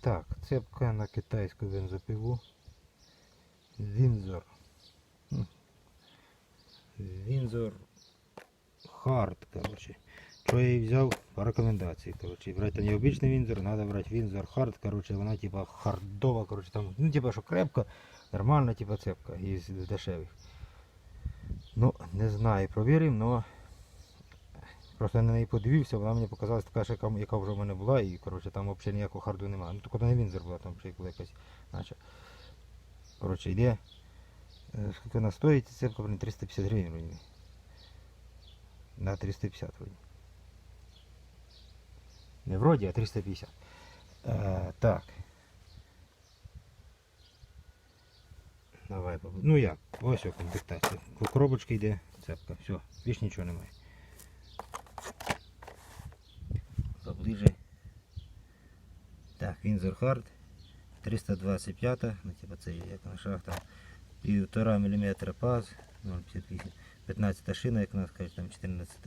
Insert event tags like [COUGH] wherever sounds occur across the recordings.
Так, цепка на китайську бензопилу. Вінзор. Вінзор Хард, короче. Що я її взяв? По рекомендації, короче. Брати не обичний вінзор, треба брати вінзор Хард, короче, вона типа хардова, короче, там, ну типа що крепка, нормальна типа цепка із дешевих. Ну, не знаю, провіримо, но Просто я на неї подивився, вона мені показалась така, ж, яка, яка вже в мене була, і коротше, там взагалі ніякого харду немає. Ну то не вінзер була, там ще була якась, наче. Коротше, йде. е, Скільки вона стоїть, цепка, блін, 350 гривень вроді. На 350 вроді. Не вроді, а 350. Е, так. Давай, ну як, ось о комплектація. По коробочці йде цепка, все, більш нічого немає. поближе. Hard 325, ну типа це як на шахта. 1,5 мм паз, 0,58, 15 шина, як нас кажуть, там 14,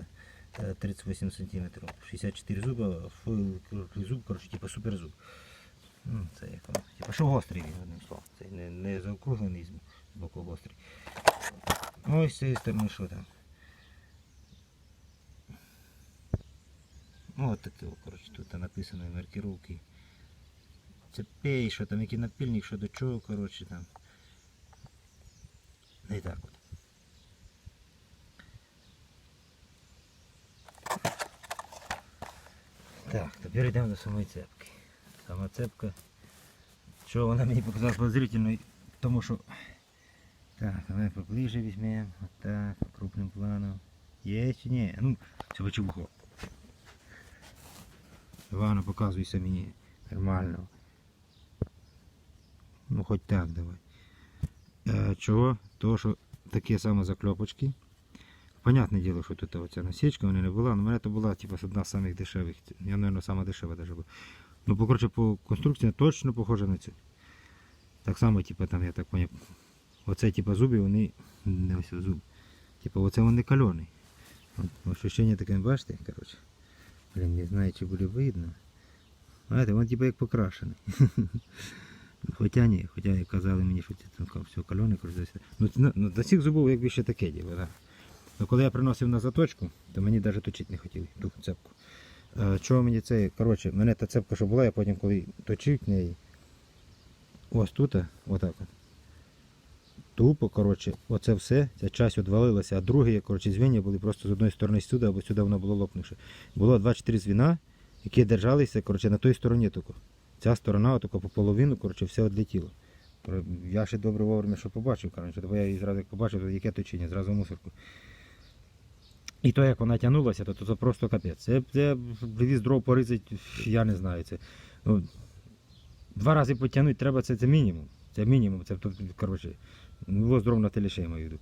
е, 38 см, 64 зуба, фойл зуб, коротше, типа суперзуб. Ну, це як воно, типа що гострий він, одним словом. Це не, не заокруглений з боку гострий. Ось з цієї сторони що там. Ну, от таке, коротше, тут написано маркировки. Цепей, що там, який напильник, що до чого, коротше там. Не так от. Так, тепер йдемо до самої цепки. Сама цепка. Що вона мені показалась подозрительною, тому що... Так, давай поближе візьмемо. Отак, по крупним планом. Є чи ні? Ну, це вухо. Івано, показуйся мені нормально. Ну хоч так давай. Е, чого? Того, що такі саме закльопочки. Понятне діло, що тут оця насічка, вона не була, але мене то була типу, одна з самих дешевих. Я, мабуть, сама дешева даже була. Ну, по, коротше, по конструкції точно похожа на цю. Так само, типу, там, я так поняв, оце типу, зуби, вони не ось зуб. Типу, оце вони кальоний. Ощущення таке, бачите, коротше. Блін, не знаю, чи буде видно. Знаєте, він типу як покрашений. [LAUGHS] Хоча ні, хоча казали мені, що це там все кальоне, коротше. Ну, ну, ну, до цих зубів якби ще таке діло, да. Ну, коли я приносив на заточку, то мені навіть точити не хотіли ту цепку. Е, чого мені це, коротше, мене та цепка, що була, я потім коли точив неї, ось тут, отак от. Тупо, коротше, оце все, ця часть відвалилася, а другі, коротше, звіння були просто з одної сторони сюди, або сюди воно було лопнувши. Було 2-4 звіна, які держалися, коротше, на той стороні тільки. Ця сторона тільки по половину, коротше, все відлетіло. Я ще добре вовремя що побачив, коротше, бо я її зразу як побачив, то яке точіння, зразу мусорку. І то, як вона тягнулася, то, це просто капець. Це, це привіз дров поризати, я не знаю. Це, ну, два рази потягнути треба, це, це мінімум. Це мінімум. Це, коротше, ну, дров на телеше, я маю.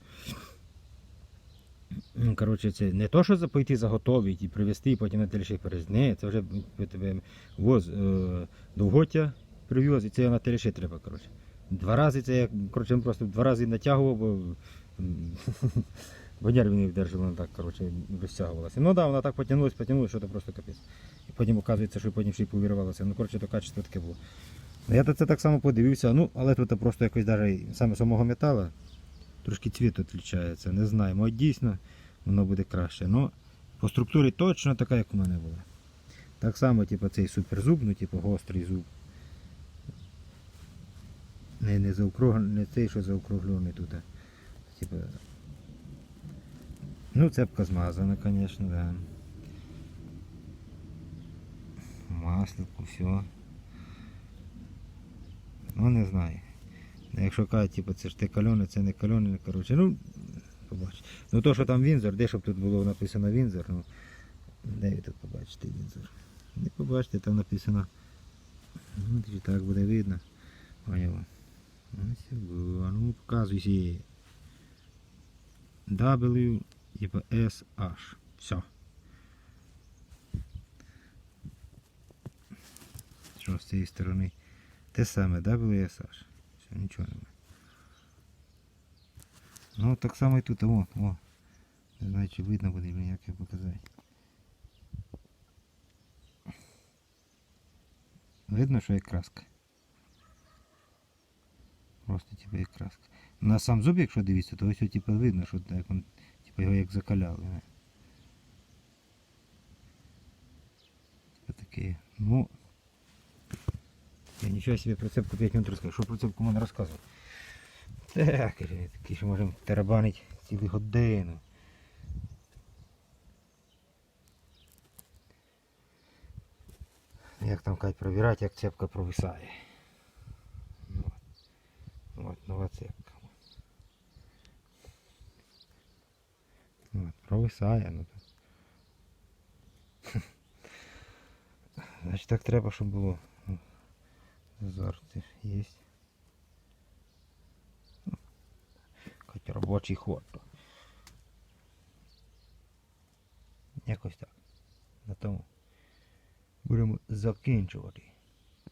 Ну, коротше, це не то, що пойти заготовити і привезти, і потім на телеших перевезти. Ні, це вже тебе воз е, довгоття привез, і це на телеші треба, коротше. Два рази це я, коротше, просто два рази натягував, бо, [LAUGHS] бо нерви не вдержав, вона так, коротше, розтягувалася. Ну так, да, вона так потягнулася, потягнулася, що це просто капець. І потім оказується, що потім ще й повірвалося. Ну, коротше, то качество таке було. Ну, Я це так само подивився, ну, але тут просто якось навіть саме самого металу трошки цвіт відрізняється. Не знаю, може дійсно воно буде краще. Ну, по структурі точно така, як у мене була. Так само, типу, цей суперзуб, ну, типу, гострий зуб. Не, не, не цей, що заокруглений тут. Типу, ну, цепка змазана, звісно, да. Маслику, все. Ну, не знаю. Якщо кажуть, типу, це ж те кальоне, це не кальоне, коротше, ну, побач. Ну то, що там Вінзор, де щоб тут було написано Вінзор, ну, де ви тут побачите Вінзор? Не побачите, там написано. Ну, чи так буде видно. Поняла. Ось, було. а ну показуйся. W, типа SH. Все. Що з цієї сторони? Те саме, WSH. Все, нічого немає. Ну так само і тут, о, о. Не знаю, чи видно буде як його показати. Видно, що є краска. Просто типу як краска. На сам зуб, якщо дивитися, то ось типу, видно, що так, він, типу, його як закаляли. не? Типу таке. Ну. Я нічого собі про цепку 5 минут розкажу. Що про цепку мене розказував? Так, такий, що можемо тарабанити цілу годину. Як там кажуть, провірати, як цепка провисає. Ну, от. Нова цепка. От, провисає. Ну, то. Значить так треба, щоб було. Це є. Хоч робочий ход. Якось так. На тому будемо закінчувати.